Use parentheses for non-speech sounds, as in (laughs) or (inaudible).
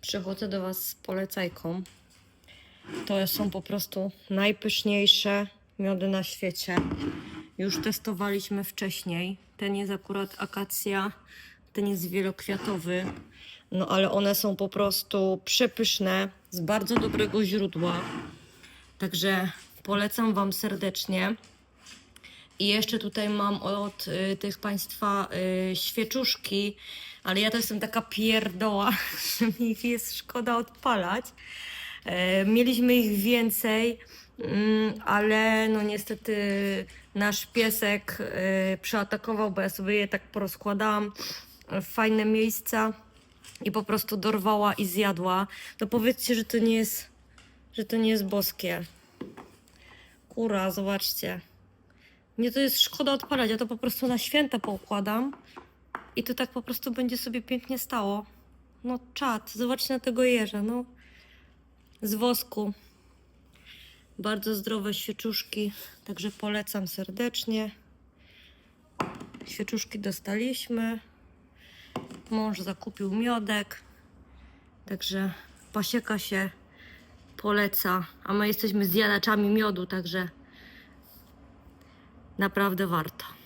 przychodzę do Was z polecajką. To są po prostu najpyszniejsze miody na świecie. Już testowaliśmy wcześniej. Ten jest akurat akacja, ten jest wielokwiatowy. No ale one są po prostu przepyszne, z bardzo dobrego źródła. Także polecam Wam serdecznie. I jeszcze tutaj mam od y, tych Państwa y, świeczuszki, ale ja to jestem taka pierdoła, (laughs) że mi ich jest szkoda odpalać. E, mieliśmy ich więcej, mm, ale no niestety nasz piesek y, przeatakował, bo ja sobie je tak porozkładałam w fajne miejsca i po prostu dorwała i zjadła. To powiedzcie, że to nie jest, że to nie jest boskie. Kura, zobaczcie. Mnie to jest szkoda odpalać, ja to po prostu na święta poukładam i to tak po prostu będzie sobie pięknie stało. No czad, zobaczcie na tego jeża, no. Z wosku. Bardzo zdrowe świeczuszki, także polecam serdecznie. Świeczuszki dostaliśmy. Mąż zakupił miodek, także pasieka się poleca, a my jesteśmy zjadaczami miodu, także Направда варта.